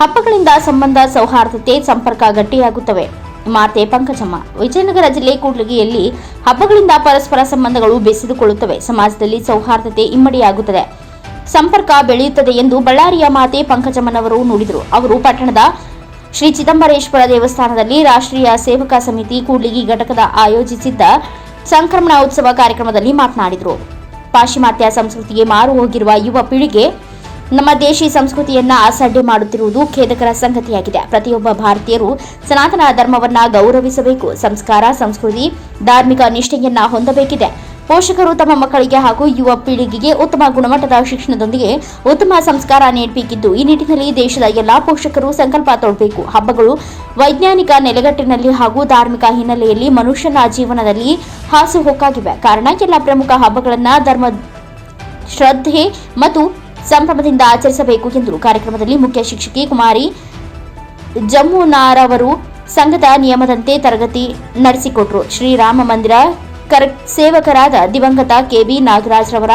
ಹಬ್ಬಗಳಿಂದ ಸಂಬಂಧ ಸೌಹಾರ್ದತೆ, ಸಂಪರ್ಕ ಗಟ್ಟಿಯಾಗುತ್ತವೆ. ಮಾತೆ ಪಂಕಜಮ್ಮ, ವಿಜಯನಗರ ಜಿಲ್ಲೆ ಕೂಡ್ಲಿಗಿಯಲ್ಲಿ ಹಬ್ಬಗಳಿಂದ ಪರಸ್ಪರ ಸಂಬಂಧಗಳು ಬೆಸೆದುಕೊಳ್ಳುತ್ತವೆ. ಸಮಾಜದಲ್ಲಿ ಸೌಹಾರ್ದತೆ ಇಮ್ಮಡಿಯಾಗುತ್ತದೆ. ಸಂಪರ್ಕ ಬೆಳೆಯುತ್ತದೆ ಎಂದು ಬಳ್ಳಾರಿಯ ಮಾತೆ ಪಂಕಜಮ್ಮನವರು ನುಡಿದರು. ಅವರು ಪಟ್ಟಣದ ಶ್ರೀ ಚಿದಂಬರೇಶ್ವರ ದೇವಸ್ಥಾನದಲ್ಲಿ ರಾಷ್ಟ್ರೀಯ ಸೇವಕ ಸಮಿತಿ ಕೂಡ್ಲಿಗಿ ಘಟಕದ ಆಯೋಜಿಸಿದ್ದ ಸಂಕ್ರಮಣ ಉತ್ಸವ ಕಾರ್ಯಕ್ರಮದಲ್ಲಿ ಮಾತನಾಡಿದರು. ಪಾಶ್ಚಿಮಾತ್ಯ ಸಂಸ್ಕೃತಿಗೆ ಮಾರು ಹೋಗಿರುವ ಯುವ ಪೀಳಿಗೆ ನಮ್ಮ ದೇಶಿ ಸಂಸ್ಕೃತಿಯನ್ನ ಅಸಡ್ಡೆ ಮಾಡುತ್ತಿರುವುದು ಖೇದಕರ ಸಂಗತಿಯಾಗಿದೆ. ಪ್ರತಿಯೊಬ್ಬ ಭಾರತೀಯರು ಸನಾತನ ಧರ್ಮವನ್ನ ಗೌರವಿಸಬೇಕು. ಸಂಸ್ಕಾರ, ಸಂಸ್ಕೃತಿ, ಧಾರ್ಮಿಕ ನಿಷ್ಠೆಯನ್ನ ಹೊಂದಬೇಕಿದೆ. ಪೋಷಕರು ತಮ್ಮ ಮಕ್ಕಳಿಗೆ ಹಾಗೂ ಯುವ ಪೀಳಿಗೆಗೆ ಉತ್ತಮ ಗುಣಮಟ್ಟದ ಶಿಕ್ಷಣದೊಂದಿಗೆ ಉತ್ತಮ ಸಂಸ್ಕಾರ ನೀಡಬೇಕಿದ್ದು, ಈ ನಿಟ್ಟಿನಲ್ಲಿ ದೇಶದ ಎಲ್ಲಾ ಪೋಷಕರು ಸಂಕಲ್ಪ ತೊಡಬೇಕು. ಹಬ್ಬಗಳು ವೈಜ್ಞಾನಿಕ ನೆಲೆಗಟ್ಟಿನಲ್ಲಿ ಹಾಗೂ ಧಾರ್ಮಿಕ ಹಿನ್ನೆಲೆಯಲ್ಲಿ ಮನುಷ್ಯನ ಜೀವನದಲ್ಲಿ ಹಾಸುಹೊಕ್ಕಾಗಿವೆ. ಕಾರಣ, ಎಲ್ಲ ಪ್ರಮುಖ ಹಬ್ಬಗಳನ್ನ ಧರ್ಮ ಶ್ರದ್ಧೆ ಮತ್ತು ಸಂಭ್ರಮದಿಂದ ಆಚರಿಸಬೇಕು ಎಂದು ಕಾರ್ಯಕ್ರಮದಲ್ಲಿ ಮುಖ್ಯ ಶಿಕ್ಷಕಿ ಕುಮಾರಿ ಜಮ್ಮುನಾರವರು ಸಂಘದ ನಿಯಮದಂತೆ ತರಗತಿ ನಡೆಸಿಕೊಟ್ರು. ಶ್ರೀರಾಮ ಮಂದಿರ ಕರ್, ಸೇವಕರಾದ ದಿವಂಗತ ಕೆಬಿ ನಾಗರಾಜ್ರವರ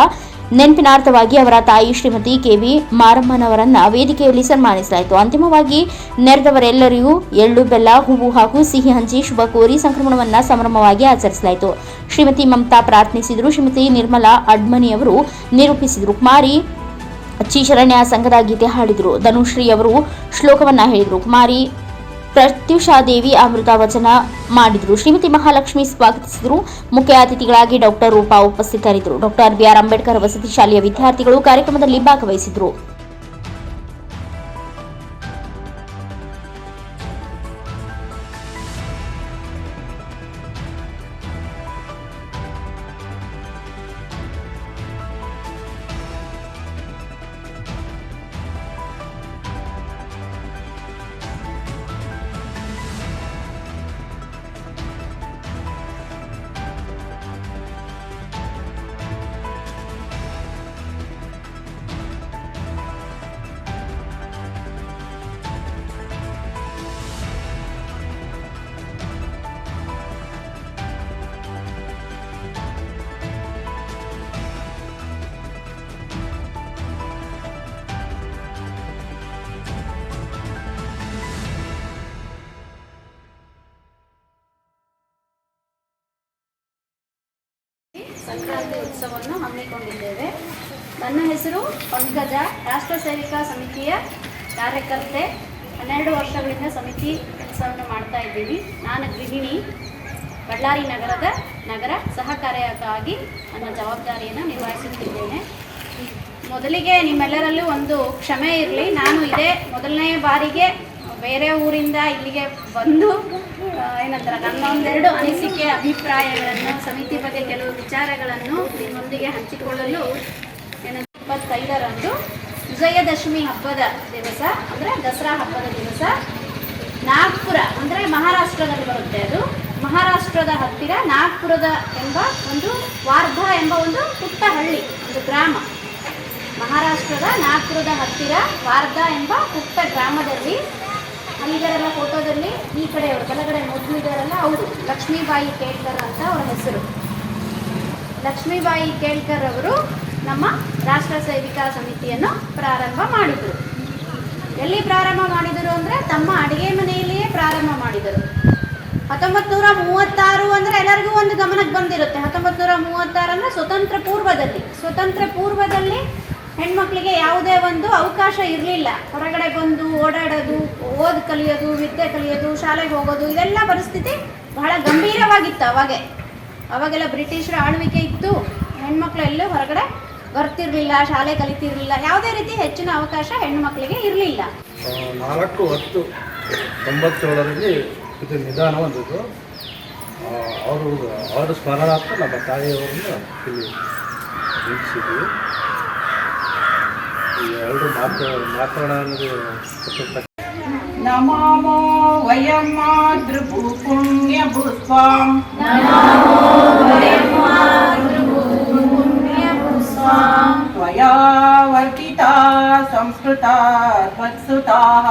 ನೆನಪಿನಾರ್ಥವಾಗಿ ಅವರ ತಾಯಿ ಶ್ರೀಮತಿ ಕೆಬಿ ಮಾರಮ್ಮನವರನ್ನ ವೇದಿಕೆಯಲ್ಲಿ ಸನ್ಮಾನಿಸಲಾಯಿತು. ಅಂತಿಮವಾಗಿ ನೆರೆದವರೆಲ್ಲರಿಗೂ ಎಳ್ಳು, ಬೆಲ್ಲ, ಹೂವು ಹಾಗೂ ಸಿಹಿ ಹಂಚಿ ಶುಭ ಕೋರಿ ಸಂಕ್ರಮಣವನ್ನ ಸಂಭ್ರಮವಾಗಿ ಆಚರಿಸಲಾಯಿತು. ಶ್ರೀಮತಿ ಮಮತಾ ಪ್ರಾರ್ಥಿಸಿದರು. ಶ್ರೀಮತಿ ನಿರ್ಮಲಾ ಅಡ್ಮನಿಯವರು ನಿರೂಪಿಸಿದರು. ಕುಮಾರಿ ಚೀಶರಣ್ಯ ಸಂಘದ ಗೀತೆ ಹಾಡಿದರು. ಧನುಶ್ರೀ ಅವರು ಶ್ಲೋಕವನ್ನ ಹೇಳಿದರು. ಕುಮಾರಿ ಪ್ರತ್ಯುಷಾದೇವಿ ಅಮೃತ ವಚನ ಮಾಡಿದರು. ಶ್ರೀಮತಿ ಮಹಾಲಕ್ಷ್ಮಿ ಸ್ವಾಗತಿಸಿದರು. ಮುಖ್ಯ ಅತಿಥಿಗಳಾಗಿ ಡಾಕ್ಟರ್ ರೂಪಾ ಉಪಸ್ಥಿತರಿದ್ದರು. ಡಾಕ್ಟರ್ ಬಿಆರ್ ಅಂಬೇಡ್ಕರ್ ವಸತಿ ಶಾಲೆಯ ವಿದ್ಯಾರ್ಥಿಗಳು ಕಾರ್ಯಕ್ರಮದಲ್ಲಿ ಭಾಗವಹಿಸಿದರು. ಸಂಕ್ರಾಂತಿ ಉತ್ಸವವನ್ನು ಹಮ್ಮಿಕೊಂಡಿದ್ದೇವೆ. ನನ್ನ ಹೆಸರು ಪಂಕಜ, ರಾಷ್ಟ್ರ ಸೇವಿಕಾ ಸಮಿತಿಯ ಕಾರ್ಯಕರ್ತೆ. ಹನ್ನೆರಡು ವರ್ಷಗಳಿಂದ ಸಮಿತಿ ಕೆಲಸವನ್ನು ಮಾಡ್ತಾ ಇದ್ದೀವಿ. ನಾನು ಗೃಹಿಣಿ, ಬಳ್ಳಾರಿ ನಗರದ ನಗರ ಸಹಕಾರಿಯಾಗಿ ನನ್ನ ಜವಾಬ್ದಾರಿಯನ್ನು ನಿರ್ವಹಿಸುತ್ತಿದ್ದೇನೆ. ಮೊದಲಿಗೆ ನಿಮ್ಮೆಲ್ಲರಲ್ಲೂ ಒಂದು ಕ್ಷಮೆ ಇರಲಿ. ನಾನು ಇದೇ ಮೊದಲನೇ ಬಾರಿಗೆ ಬೇರೆ ಊರಿಂದ ಇಲ್ಲಿಗೆ ಬಂದು ಏನಂತಾರೆ, ನನ್ನ ಒಂದೆರಡು ಅನಿಸಿಕೆ, ಅಭಿಪ್ರಾಯಗಳನ್ನು, ಸಮಿತಿ ಬಗ್ಗೆ ಕೆಲವು ವಿಚಾರಗಳನ್ನು ನಿಮ್ಮೊಂದಿಗೆ ಹಂಚಿಕೊಳ್ಳಲು ಏನಂತ ಇಪ್ಪತ್ತೈದರಂದು ವಿಜಯದಶಮಿ ಹಬ್ಬದ ದಿವಸ, ಅಂದರೆ ದಸರಾ ಹಬ್ಬದ ದಿವಸ, ನಾಗ್ಪುರ, ಅಂದರೆ ಮಹಾರಾಷ್ಟ್ರದಲ್ಲಿ ಬರುತ್ತೆ ಅದು. ಮಹಾರಾಷ್ಟ್ರದ ಹತ್ತಿರ ನಾಗ್ಪುರದ ಎಂಬ ಒಂದು ವಾರ್ಧಾ ಎಂಬ ಒಂದು ಪುಟ್ಟ ಹಳ್ಳಿ ಒಂದು ಗ್ರಾಮ. ಮಹಾರಾಷ್ಟ್ರದ ನಾಗ್ಪುರದ ಹತ್ತಿರ ವಾರ್ಧಾ ಎಂಬ ಪುಟ್ಟ ಗ್ರಾಮದಲ್ಲಿ ಅಲ್ಲಿದ್ದಾರೆಲ್ಲ ಫೋಟೋದಲ್ಲಿ ಈ ಕಡೆ ಅವರು ಕೆಳಗಡೆ ಮೊದಲು ಇದ್ದಾರಲ್ಲ ಅವರು, ಲಕ್ಷ್ಮೀಬಾಯಿ ಕೇಳ್ಕರ್ ಅಂತ ಅವರ ಹೆಸರು. ಲಕ್ಷ್ಮೀಬಾಯಿ ಕೇಳ್ಕರ್ ಅವರು ನಮ್ಮ ರಾಷ್ಟ್ರ ಸೇವಿಕಾ ಸಮಿತಿಯನ್ನು ಪ್ರಾರಂಭ ಮಾಡಿದರು. ಎಲ್ಲಿ ಪ್ರಾರಂಭ ಮಾಡಿದರು ಅಂದರೆ ತಮ್ಮ ಅಡುಗೆ ಮನೆಯಲ್ಲಿಯೇ ಪ್ರಾರಂಭ ಮಾಡಿದರು. ಹತ್ತೊಂಬತ್ತು ನೂರ ಮೂವತ್ತಾರು ಅಂದರೆ ಎಲ್ಲರಿಗೂ ಒಂದು ಗಮನಕ್ಕೆ ಬಂದಿರುತ್ತೆ. ಹತ್ತೊಂಬತ್ತು ನೂರ ಮೂವತ್ತಾರು ಅಂದರೆ ಸ್ವತಂತ್ರ ಪೂರ್ವದಲ್ಲಿ ಸ್ವತಂತ್ರ ಪೂರ್ವದಲ್ಲಿ ಹೆಣ್ಮಕ್ಳಿಗೆ ಯಾವುದೇ ಒಂದು ಅವಕಾಶ ಇರಲಿಲ್ಲ. ಹೊರಗಡೆ ಬಂದು ಓಡಾಡೋದು, ಓದ್ ಕಲಿಯೋದು, ವಿದ್ಯೆ ಕಲಿಯೋದು, ಶಾಲೆಗೆ ಹೋಗೋದು, ಇದೆಲ್ಲ ಪರಿಸ್ಥಿತಿ ಬಹಳ ಗಂಭೀರವಾಗಿತ್ತು ಅವಾಗೆ. ಅವಾಗೆಲ್ಲ ಬ್ರಿಟಿಷರ ಆಳ್ವಿಕೆ ಇತ್ತು. ಹೆಣ್ಮಕ್ಳು ಎಲ್ಲೂ ಹೊರಗಡೆ ಬರ್ತಿರ್ಲಿಲ್ಲ, ಶಾಲೆ ಕಲಿತಿರ್ಲಿಲ್ಲ. ಯಾವುದೇ ರೀತಿ ಹೆಚ್ಚಿನ ಅವಕಾಶ ಹೆಣ್ಮಕ್ಳಿಗೆ ಇರಲಿಲ್ಲ. ನಾಲ್ಕು ಹತ್ತು ತೊಂಬತ್ತೇಳರಲ್ಲಿ ಇದು ನಿಧಾನ ಹೊಂದಿದ್ದು ಅವರು ಅವರ ಸ್ಮರಣಾರ್ಥ ನಮ್ಮ ತಾಯಿಯವರನ್ನು ಇಲ್ಲಿ ನಿಲ್ಲಿಸಿದ್ವಿ ಎಲ್ಲರೂ ಮಾತು ಮಾತಾಡ ನಮಾಮೋ ವಯಂ ಮಾತೃಭೂ ಪುಣ್ಯ ಭೂಸ್ವಾಂ त्वया वर्तिता संस्कृता त्वत्सुताः